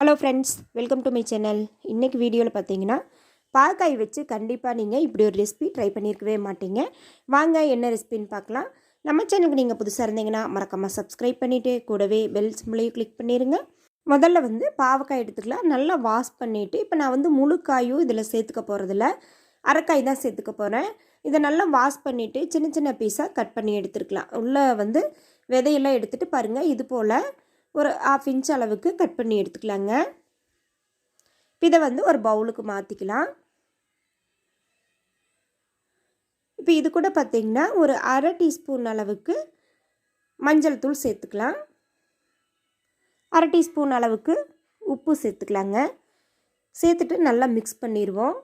Hello friends welcome to my channel இன்றைக்கி வீடியோவில் பார்த்தீங்கன்னா பாக்காய் வச்சு கண்டிப்பாக நீங்கள் இப்படி ஒரு ரெசிபி ட்ரை பண்ணியிருக்கவே மாட்டீங்க. வாங்க என்ன ரெசிபின்னு பார்க்கலாம் நம்ம சேனலுக்கு நீங்கள் புதுசாக இருந்தீங்கன்னா மறக்காமல் சப்ஸ்கிரைப் பண்ணிவிட்டு கூடவே பெல் சிம்பிளையும் கிளிக் பண்ணிடுங்க முதல்ல வந்து பாவக்காய் எடுத்துக்கலாம். நல்லா வாஷ் பண்ணிவிட்டு இப்போ நான் வந்து முழு காயும் இதில் சேர்த்துக்க போகிறதில்ல அரைக்காய் தான் சேர்த்துக்க போகிறேன் இதை நல்லா வாஷ் பண்ணிவிட்டு சின்ன சின்ன பீஸாக கட் பண்ணி எடுத்துருக்கலாம். உள்ளே வந்து விதையெல்லாம் எடுத்துகிட்டு பாருங்கள் இது போல் ஒரு ஆஃப் இன்ச் அளவுக்கு கட் பண்ணி எடுத்துக்கலாங்க. இதை வந்து ஒரு பவுலுக்கு மாற்றிக்கலாம் இப்போ இது கூட பார்த்திங்கன்னா ஒரு அரை டீஸ்பூன் அளவுக்கு மஞ்சள் தூள் சேர்த்துக்கலாம். அரை டீஸ்பூன் அளவுக்கு உப்பு சேர்த்துக்கலாங்க. சேர்த்துட்டு நல்லா மிக்ஸ் பண்ணிடுவோம்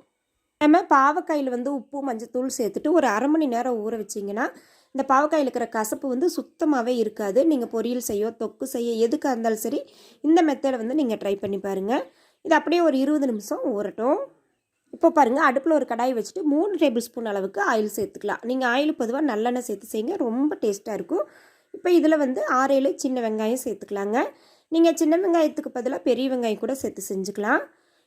நம்ம பாவக்காயில் வந்து உப்பு மஞ்சள் தூள் சேர்த்துட்டு ஒரு அரை மணி நேரம் ஊற வச்சிங்கன்னா இந்த பாவக்காயில் இருக்கிற கசப்பு வந்து சுத்தமாகவே இருக்காது. நீங்கள் பொரியல் செய்ய தொக்கு செய்ய எதுக்காக இருந்தாலும் சரி இந்த மெத்தடை வந்து நீங்கள் ட்ரை பண்ணி பாருங்கள் இது அப்படியே ஒரு இருபது நிமிஷம் ஊறட்டும். இப்போ பாருங்கள் அடுப்பில் ஒரு கடாய் வச்சுட்டு மூணு டேபிள் ஸ்பூன் அளவுக்கு ஆயில் சேர்த்துக்கலாம். நீங்கள் ஆயில் பொதுவாக நல்லெண்ணெய் சேர்த்து செய்யுங்க ரொம்ப டேஸ்ட்டாக இருக்கும். இப்போ இதில் வந்து ஆறேழு சின்ன வெங்காயம் சேர்த்துக்கலாங்க. நீங்கள் சின்ன வெங்காயத்துக்கு பதிலாக பெரிய வெங்காயம் கூட சேர்த்து செஞ்சுக்கலாம்.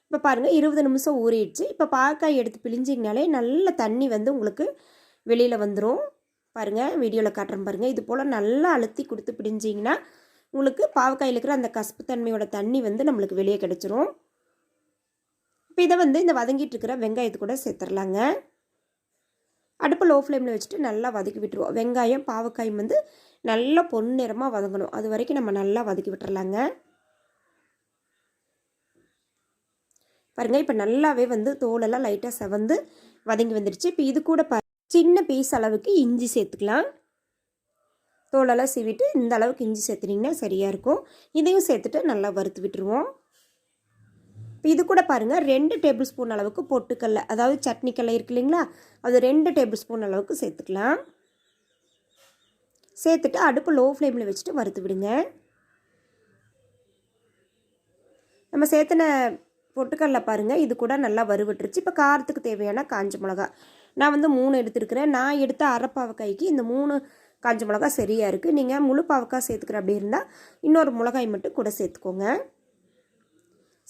இப்போ பாருங்கள் இருபது நிமிஷம் ஊறிடுச்சு. இப்போ பாக்காய் எடுத்து பிழிஞ்சிங்கனாலே நல்ல தண்ணி வந்து உங்களுக்கு வெளியில் வந்துடும் பாருங்கள் வீடியோவில் காட்டுறேன் பாருங்கள் இது போல் நல்லா அழுத்தி கொடுத்து பிடிஞ்சிங்கன்னா உங்களுக்கு பாவக்காயில் இருக்கிற அந்த கசப்பு தன்மையோட தண்ணி வந்து நம்மளுக்கு வெளியே கிடச்சிரும். இப்போ இதை வந்து இந்த வதங்கிட்டு இருக்கிற வெங்காயத்து கூட சேர்த்துடலாங்க அடுப்பு லோ ஃப்ளேமில் வச்சுட்டு நல்லா வதக்கி விட்டுருவோம். வெங்காயம் பாவக்காயும் வந்து நல்லா பொன்னிறமாக வதங்கணும். அது வரைக்கும் நம்ம நல்லா வதக்கி விட்டுறலாங்க. பாருங்கள் இப்போ நல்லாவே வந்து தோலெல்லாம் லைட்டாக செவந்து வதங்கி வந்துடுச்சு. இப்போ இது கூட பா சின்ன பீஸ் அளவுக்கு இஞ்சி சேர்த்துக்கலாம். தோலெல்லாம் சீவிட்டு இந்த அளவுக்கு இஞ்சி சேர்த்துனிங்கன்னா சரியாக இருக்கும். இதையும் சேர்த்துட்டு நல்லா வறுத்து விட்டுருவோம். இப்போ இது கூட பாருங்கள் ரெண்டு டேபிள் ஸ்பூன் அளவுக்கு பொட்டுக்கல்ல அதாவது சட்னி இருக்கு இல்லைங்களா? அது ரெண்டு டேபிள் ஸ்பூன் அளவுக்கு சேர்த்துக்கலாம். சேர்த்துட்டு அடுப்பு லோ ஃப்ளேமில் வச்சுட்டு வறுத்து விடுங்க. நம்ம சேர்த்துன பொட்டுக்கடலை பாருங்கள் இது கூட நல்லா வறுவிட்டுருச்சு இப்போ காரத்துக்கு தேவையான காஞ்ச மிளகா நான் வந்து மூணு எடுத்துருக்கிறேன். நான் எடுத்த அரைப்பாவக்காய்க்கு இந்த மூணு காஞ்ச மிளகா சரியாக இருக்குது நீங்கள் முழு பாவக்காய் சேர்த்துக்கிற அப்படி இருந்தால் இன்னொரு மிளகாய் மட்டும் கூட சேர்த்துக்கோங்க.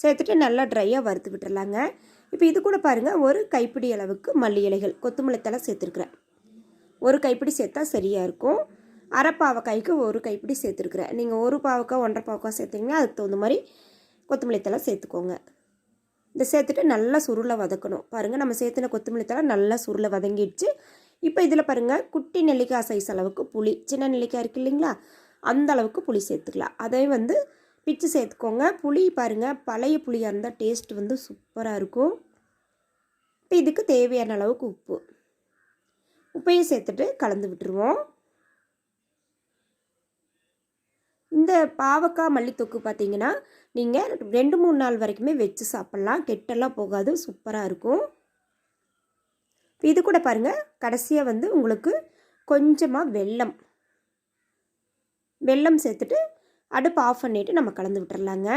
சேர்த்துட்டு நல்லா ட்ரையாக வறுத்து விட்டுறலாங்க. இப்போ இது கூட பாருங்கள் ஒரு கைப்பிடி அளவுக்கு மல்லி இலைகள் கொத்தமல்லி தலை சேர்த்துருக்குறேன். ஒரு கைப்பிடி சேர்த்தா சரியாக இருக்கும். அரை பாவக்காய்க்கு ஒரு கைப்பிடி சேர்த்துருக்குறேன். நீங்கள் ஒரு பாவக்காய் ஒன்றரை பாவக்காய் சேர்த்திங்கன்னா அதுக்கு தகுந்த மாதிரி கொத்தமல்லி தலை சேர்த்துக்கோங்க. இதை சேர்த்துட்டு நல்லா சுருளை வதக்கணும். பாருங்கள் நம்ம சேர்த்துன கொத்தமல்லி தலை நல்லா சுருளை வதங்கிடுச்சு. இப்போ இதில் பாருங்கள் குட்டி நெல்லிக்காய் சைஸ் அளவுக்கு புளி சின்ன நெல்லிக்காய் இருக்குது இல்லைங்களா? அந்த அளவுக்கு புளி சேர்த்துக்கலாம். அதே வந்து பிச்சு சேர்த்துக்கோங்க. புளி பாருங்கள் பழைய புளியாக இருந்தால் டேஸ்ட் வந்து சூப்பராக இருக்கும். இப்போ இதுக்கு தேவையான அளவுக்கு உப்பு. உப்பையும் சேர்த்துட்டு கலந்து விட்டுருவோம். இந்த பாவக்காய் மல்லித்தொக்கு பார்த்தீங்கன்னா நீங்கள் ரெண்டு மூணு நாள் வரைக்குமே வச்சு சாப்பிட்லாம். கெட்டெல்லாம் போகாது. சூப்பராக இருக்கும். இது கூட பாருங்கள் கடைசியாக வந்து உங்களுக்கு கொஞ்சமாக வெல்லம். வெல்லம் சேர்த்துட்டு அடுப்பு ஆஃப் பண்ணிவிட்டு நம்ம கலந்து விட்டுறலாங்க.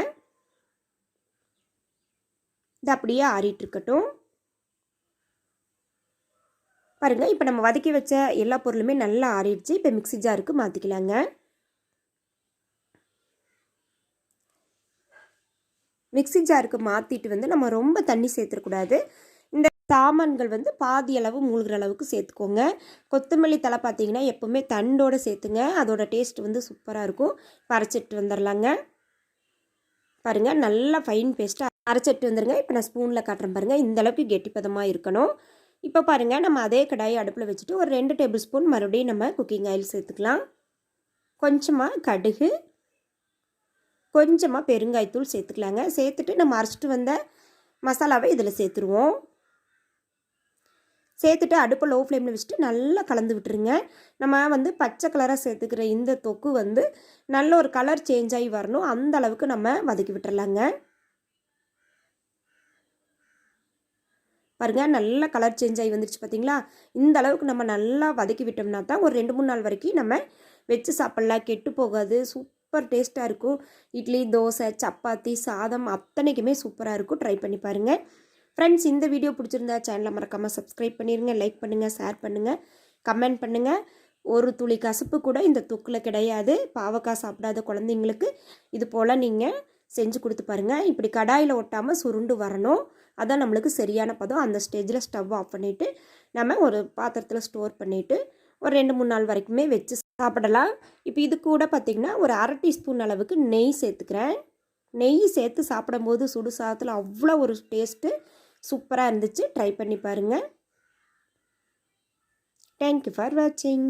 இது அப்படியே ஆறிட்டு இருக்கட்டும். பாருங்கள் இப்போ நம்ம வதக்கி வச்ச எல்லா பொருளுமே நல்லா ஆறிடுச்சு. இப்போ மிக்சி ஜாருக்கு மாற்றிக்கலாங்க மிக்சி ஜாருக்கு மாற்றிட்டு வந்து நம்ம ரொம்ப தண்ணி சேர்த்துடக்கூடாது இந்த சாமான்கள் வந்து பாதி அளவு மூழ்கிற அளவுக்கு சேர்த்துக்கோங்க. கொத்தமல்லி தலை பார்த்தீங்கன்னா எப்போவுமே தண்டோடு சேர்த்துங்க. அதோட டேஸ்ட் வந்து சூப்பராக இருக்கும். அரைச்சிட்டு வந்துடலாங்க பாருங்கள் நல்லா ஃபைன் பேஸ்ட்டாக அரைச்சிட்டு வந்துடுங்க இப்போ நான் ஸ்பூனில் காட்டுறேன் பாருங்கள் இந்தளவுக்கு கெட்டிப்பதமாக இருக்கணும். இப்போ பாருங்கள் நம்ம அதே கடாயை அடுப்பில் வச்சுட்டு ஒரு ரெண்டு டேபிள் ஸ்பூன் மறுபடியும் நம்ம குக்கிங் ஆயில் சேர்த்துக்கலாம். கொஞ்சமாக கடுகு கொஞ்சமாக பெருங்காயத்தூள் சேர்த்துக்கலாங்க. சேர்த்துட்டு நம்ம அரைச்சிட்டு வந்த மசாலாவை இதில் சேர்த்துருவோம். சேர்த்துட்டு அடுப்பை லோ ஃப்ளேமில் வச்சுட்டு நல்லா கலந்து விட்டுருங்க. நம்ம வந்து பச்சை கலராக சேர்த்துக்கிற இந்த தொக்கு வந்து நல்ல ஒரு கலர் சேஞ்ச் ஆகி வரணும். அந்த அளவுக்கு நம்ம வதக்கி விட்டுறலாங்க. பாருங்கள் நல்லா கலர் சேஞ்ச் ஆகி வந்துருச்சு பார்த்தீங்களா இந்த அளவுக்கு நம்ம நல்லா வதக்கி விட்டோம்னா தான் ஒரு ரெண்டு மூணு நாள் வரைக்கும் நம்ம வச்சு சாப்பிட்லாம். கெட்டு போகாது. சூப்பர் டேஸ்ட்டாக இருக்கும். இட்லி தோசை சப்பாத்தி சாதம் அத்தனைக்குமே சூப்பராக இருக்கும். ட்ரை பண்ணி பாருங்கள் ஃப்ரெண்ட்ஸ் இந்த வீடியோ பிடிச்சிருந்தா சேனலை மறக்காமல் சப்ஸ்கிரைப் பண்ணிடுங்க லைக் பண்ணுங்கள் ஷேர் பண்ணுங்கள் கமெண்ட் பண்ணுங்கள் ஒரு துளி கசப்பு கூட இந்த தொக்கில் கிடையாது. பாவக்காய் சாப்பிடாத குழந்தைங்களுக்கு இது போல் நீங்கள் செஞ்சு கொடுத்து பாருங்கள் இப்படி கடாயில் ஒட்டாமல் சுருண்டு வரணும். அதான் நம்மளுக்கு சரியான பதம். அந்த ஸ்டேஜில் ஸ்டவ் ஆஃப் பண்ணிவிட்டு நம்ம ஒரு பாத்திரத்தில் ஸ்டோர் பண்ணிவிட்டு ஒரு ரெண்டு மூணு நாள் வரைக்குமே வச்சு சாப்பிடலாம். இப்போ இது கூட பார்த்திங்கன்னா ஒரு அரை டீஸ்பூன் அளவுக்கு நெய் சேர்த்துக்கிறேன். நெய் சேர்த்து சாப்பிடும்போது சுடு சாதத்தில் அவ்வளோ ஒரு டேஸ்ட்டு சூப்பராக இருந்துச்சு. ட்ரை பண்ணி பாருங்கள் தேங்க்யூ ஃபார் வாட்சிங்